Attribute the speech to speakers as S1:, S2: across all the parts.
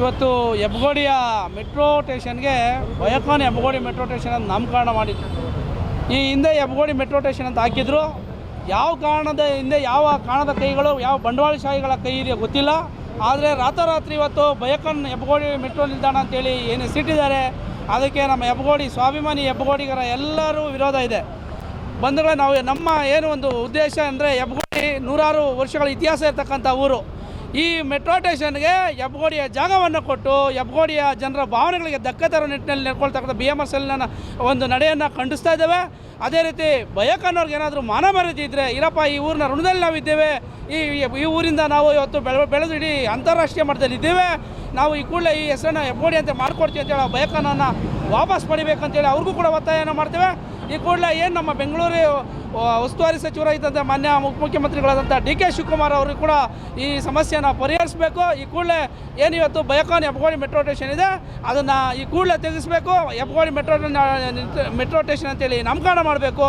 S1: ಇವತ್ತು ಹೆಬ್ಗೋಡಿಯ ಮೆಟ್ರೋ ಸ್ಟೇಷನ್ಗೆ ಬಯಕಾನ್ Hebbagodi metro station ಅಂತ ನಾಮಕರಣ ಮಾಡಿದ್ರು. ಈ ಹಿಂದೆ ಹೆಬ್ಗೋಡಿ ಮೆಟ್ರೋ ಸ್ಟೇಷನ್ ಅಂತ ಹಾಕಿದ್ರು. ಯಾವ ಕಾರಣದ ಹಿಂದೆ ಯಾವ ಕಾರಣದ ಕೈಗಳು, ಯಾವ ಬಂಡವಾಳಶಾಹಿಗಳ ಕೈ ಇದೆಯೋ ಗೊತ್ತಿಲ್ಲ. ಆದರೆ ರಾತ್ರೋರಾತ್ರಿ ಇವತ್ತು ಬಯಕನ್ ಹೆಬ್ಗೋಡಿ ಮೆಟ್ರೋ ನಿಲ್ದಾಣ ಅಂತೇಳಿ ಏನು ಸಿಟ್ಟಿದ್ದಾರೆ. ಅದಕ್ಕೆ ನಮ್ಮ ಹೆಬ್ಗೋಡಿ ಸ್ವಾಭಿಮಾನಿ ಹೆಬ್ಗೋಡಿಗರ ಎಲ್ಲರೂ ವಿರೋಧ ಇದೆ. ಬಂಧುಗಳೇ, ನಾವು ನಮ್ಮ ಏನು ಒಂದು ಉದ್ದೇಶ ಅಂದರೆ ಹೆಬ್ಗೋಡಿ ನೂರಾರು ವರ್ಷಗಳ ಇತಿಹಾಸ ಇರ್ತಕ್ಕಂಥ ಊರು. ಈ ಮೆಟ್ರೋ ಸ್ಟೇಷನ್ಗೆ ಹೆಬ್ಗೋಡಿಯ ಜಾಗವನ್ನು ಕೊಟ್ಟು ಹೆಬ್ಗೋಡಿಯ ಜನರ ಭಾವನೆಗಳಿಗೆ ಧಕ್ಕೆ ತರೋ ನಿಟ್ಟಿನಲ್ಲಿ ನೆಡ್ಕೊಳ್ತಕ್ಕಂಥ ಬಿ ಎಂ ಎಸ್ ಎಲ್ನ ಒಂದು ನಡೆಯನ್ನು ಖಂಡಿಸ್ತಾ ಇದ್ದೇವೆ. ಅದೇ ರೀತಿ ಬಯಕನ್ನೋರ್ಗೆ ಏನಾದರೂ ಮಾನ ಮರ್ಯಾದೆ ಇದ್ದರೆ ಇರಪ್ಪ, ಈ ಊರಿನ ಋಣದಲ್ಲಿ ನಾವಿದ್ದೇವೆ. ಈ ಈ ಊರಿಂದ ನಾವು ಇವತ್ತು ಬೆಳೆ, ಬೆಳೆದು ಇಡೀ ಅಂತಾರಾಷ್ಟ್ರೀಯ ಮಟ್ಟದಲ್ಲಿ ಇದ್ದೇವೆ. ನಾವು ಈ ಕೂಡಲೇ ಈ ಹೆಸರನ್ನು ಹೆಬ್ಬೋಡಿ ಅಂತ ಮಾಡ್ಕೊಡ್ತೀವಿ ಅಂತೇಳಿ ಆ ಬಯಕನನ್ನು ವಾಪಸ್ ಪಡಿಬೇಕಂತೇಳಿ ಅವ್ರಿಗೂ ಕೂಡ ಒತ್ತಾಯನ ಮಾಡ್ತೇವೆ. ಈ ಕೂಡಲೇ ಏನು ನಮ್ಮ ಬೆಂಗಳೂರು ಉಸ್ತುವಾರಿ ಸಚಿವರಾಗಿದ್ದಂಥ ಮಾನ್ಯ ಉಪಮುಖ್ಯಮಂತ್ರಿಗಳಾದಂಥ ಡಿ ಕೆ ಶಿವಕುಮಾರ್ ಅವರು ಕೂಡ ಈ ಸಮಸ್ಯೆಯನ್ನು ಪರಿಹರಿಸಬೇಕು. ಈ ಕೂಡಲೇ ಏನು ಇವತ್ತು ಬಯಕಾನ್ ಹೆಬ್ಬಗೋಡಿ ಮೆಟ್ರೋ ಸ್ಟೇಷನ್ ಇದೆ, ಅದನ್ನು ಈ ಕೂಡಲೇ ತೆಗೆಸಬೇಕು. ಹೆಬ್ಬಗೋಡಿ ಮೆಟ್ರೋ ಮೆಟ್ರೋ ಸ್ಟೇಷನ್ ಅಂತೇಳಿ ನಾಮಕರಣ ಮಾಡಬೇಕು.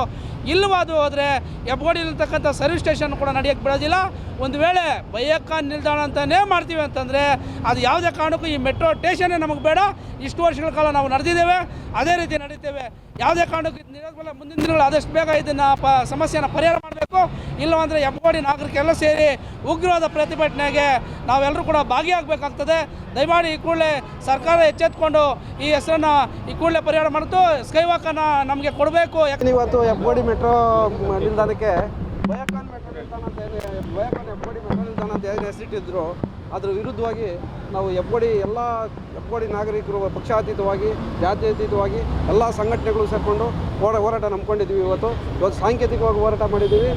S1: ಇಲ್ಲವಾದು ಹೋದರೆ ಹೆಬ್ಬಗೋಡಿಲಿರ್ತಕ್ಕಂಥ ಸರ್ವಿಸ್ ಸ್ಟೇಷನ್ ಕೂಡ ನಡೆಯೋಕ್ಕೆ ಬಿಡೋದಿಲ್ಲ. ಒಂದು ವೇಳೆ ಬೈಯಕ್ಕಾನ್ ನಿಲ್ದಾಣ ಅಂತಲೇ ಮಾಡ್ತೀವಿ ಅಂತಂದರೆ ಅದು ಯಾವುದೇ ಕಾರಣಕ್ಕೂ ಈ ಮೆಟ್ರೋ ಸ್ಟೇಷನ್ನೇ ನಮಗೆ ಬೇಡ. ಇಷ್ಟು ವರ್ಷಗಳ ಕಾಲ ನಾವು ನಡೆದಿದ್ದೇವೆ. ಅದೇ ರೀತಿ ನಡೀತೇವೆ. ಯಾವುದೇ ಕಾರಣಕ್ಕೂ ನಿರೋಧವಲ್ಲ. ಮುಂದಿನ ದಿನಗಳು ಆದಷ್ಟು ಬೇಗ ಇದನ್ನು ಪ ಸಮಸ್ಯೆನ ಪರಿಹಾರ ಮಾಡಬೇಕು. ಇಲ್ಲವಂದರೆ ಹೆಬ್ಬಗೋಡಿ ನಾಗರಿಕರೆಲ್ಲ ಸೇರಿ ಉಗ್ರವಾದ ಪ್ರತಿಭಟನೆಗೆ ನಾವೆಲ್ಲರೂ ಕೂಡ ಭಾಗಿಯಾಗಬೇಕಾಗ್ತದೆ. ದಯಮಾಡಿ ಈ ಕೂಡಲೇ ಸರ್ಕಾರ ಎಚ್ಚೆತ್ಕೊಂಡು ಈ ಹೆಸರನ್ನು ಈ ಕೂಡಲೇ ಪರಿಹಾರ ಮಾಡಿತು. ಸ್ಕೈ ವಾಕನ್ನು ನಮಗೆ ಕೊಡಬೇಕು. ಯಾಕೆ
S2: ಇವತ್ತು ಹೆಬ್ಬಗೋಡಿ ಮೆಟ್ರೋ ನಿಲ್ದಾಣಕ್ಕೆ ಬಯಕಾನ್ ಮೆಟ್ರೋ ನಿಲ್ದಾಣ ಅಂತ ಬಯಕಾನ್ ಹೆಬ್ಬಗೋಡಿ ಮೆಟ್ರೋ ನಿಲ್ದಾಣ ಅಂತ ಹೆಸರಿಟ್ಟಿದ್ರು ಅದ್ರ ವಿರುದ್ಧವಾಗಿ ನಾವು ಹೆಬ್ಬಡಿ ಎಲ್ಲ ಹೆಬ್ಬಡಿ ನಾಗರಿಕರು ಪಕ್ಷಾತೀತವಾಗಿ, ಜಾತ್ಯತೀತವಾಗಿ ಎಲ್ಲ ಸಂಘಟನೆಗಳು ಸೇರಿಕೊಂಡು ಹೋರ, ಹೋರಾಟ ನಂಬ್ಕೊಂಡಿದ್ದೀವಿ ಇವತ್ತು. ಇವತ್ತು ಸಾಂಕೇತಿಕವಾಗಿ ಹೋರಾಟ ಮಾಡಿದ್ದೀವಿ.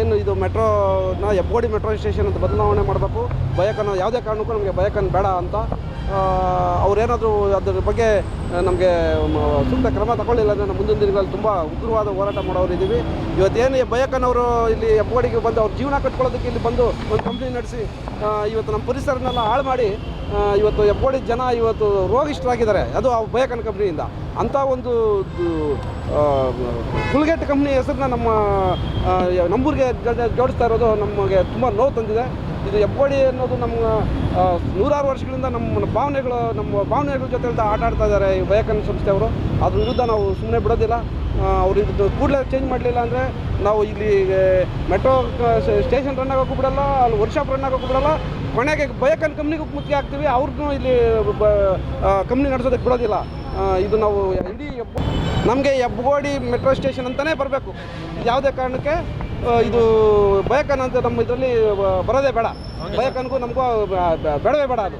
S2: ಏನು ಇದು ಮೆಟ್ರೋನ ಹೆಬ್ಬೋಡಿ ಮೆಟ್ರೋ ಸ್ಟೇಷನ್ ಅಂತ ಬದಲಾವಣೆ ಮಾಡಬೇಕು. ಬಯಕನ್ನು ಯಾವುದೇ ಕಾರಣಕ್ಕೂ ನಮಗೆ ಬಯಕನ್ನು ಬೇಡ ಅಂತ ಅವರೇನಾದರೂ ಅದ್ರ ಬಗ್ಗೆ ನಮಗೆ ಸೂಕ್ತ ಕ್ರಮ ತಗೊಳ್ಳಿಲ್ಲ ಅಂದರೆ ನಮ್ಮ ಮುಂದಿನ ದಿನಗಳಲ್ಲಿ ತುಂಬ ಉಗ್ರವಾದ ಹೋರಾಟ ಮಾಡೋರು ಇದ್ದೀವಿ ಇವತ್ತೇನು ಬಯಕನವರು ಇಲ್ಲಿ ಹೆಬ್ಬಗೋಡಿಗೆ ಬಂದು ಅವ್ರ ಜೀವನ ಕಟ್ಕೊಳ್ಳೋದಕ್ಕೆ ಇಲ್ಲಿ ಬಂದು ಒಂದು ಕಂಪ್ನಿ ನಡೆಸಿ ಇವತ್ತು ನಮ್ಮ ಪರಿಸರನೆಲ್ಲ ಹಾಳು ಮಾಡಿ ಇವತ್ತು ಹೆಬ್ಬಗೋಡಿ ಜನ ಇವತ್ತು ರೋಗಿಷ್ಠರಾಗಿದ್ದಾರೆ ಅದು ಆ ಬಯಕನ್ ಕಂಪ್ನಿಯಿಂದ ಅಂಥ ಒಂದು ಕುಲ್ಗೇಟ್ ಕಂಪ್ನಿ ಹೆಸರನ್ನ ನಮ್ಮ ನಂಬೂರ್ಗೆ ಜೋಡಿಸ್ತಾ ಇರೋದು ನಮಗೆ ತುಂಬ ನೋವು ತಂದಿದೆ. ಇದು ಹೆಬ್ಬೋಡಿ ಅನ್ನೋದು ನಮ್ಮ ನೂರಾರು ವರ್ಷಗಳಿಂದ ನಮ್ಮ ಭಾವನೆಗಳು, ನಮ್ಮ ಭಾವನೆಗಳ ಜೊತೆ ಆಟ ಆಡ್ತಾ ಇದ್ದಾರೆ ಈ ವಯಕನ್ ಸಂಸ್ಥೆಯವರು ಅದ್ರ ವಿರುದ್ಧ ನಾವು ಸುಮ್ಮನೆ ಬಿಡೋದಿಲ್ಲ. ಅವ್ರ ಇದು ಕೂಡಲೇ ಚೇಂಜ್ ಮಾಡಲಿಲ್ಲ ಅಂದರೆ ನಾವು ಇಲ್ಲಿ ಮೆಟ್ರೋ ಸ್ಟೇಷನ್ ರನ್ ಆಗೋಕ್ಕೂ ಬಿಡಲ್ಲ, ಅಲ್ಲಿ ವರ್ಕ್ಶಾಪ್ ರನ್ ಆಗೋಕ್ಕೂ ಬಿಡಲ್ಲ. ಕೊನೆಗೆ ಬಯಕನ್ ಕಂಪ್ನಿಗೂ ಮುತ್ತಿಗೆ ಹಾಕ್ತೀವಿ ಅವ್ರಿಗೂ ಇಲ್ಲಿ ಕಂಪ್ನಿ ನಡೆಸೋದಕ್ಕೆ ಬಿಡೋದಿಲ್ಲ. ಇದು ನಾವು ಇಡೀ ನಮಗೆ ಹೆಬ್ಬಗೋಡಿ ಮೆಟ್ರೋ ಸ್ಟೇಷನ್ ಅಂತಲೇ ಬರಬೇಕು. ಯಾವುದೇ ಕಾರಣಕ್ಕೆ ಇದು ಬಯಕನ್ ಅಂತ ನಮ್ಮ ಇದರಲ್ಲಿ ಬರೋದೇ ಬೇಡ. ಬಯಕನ್ಗೂ ನಮಗೂ ಬೇಡವೇ ಬೇಡ ಅದು.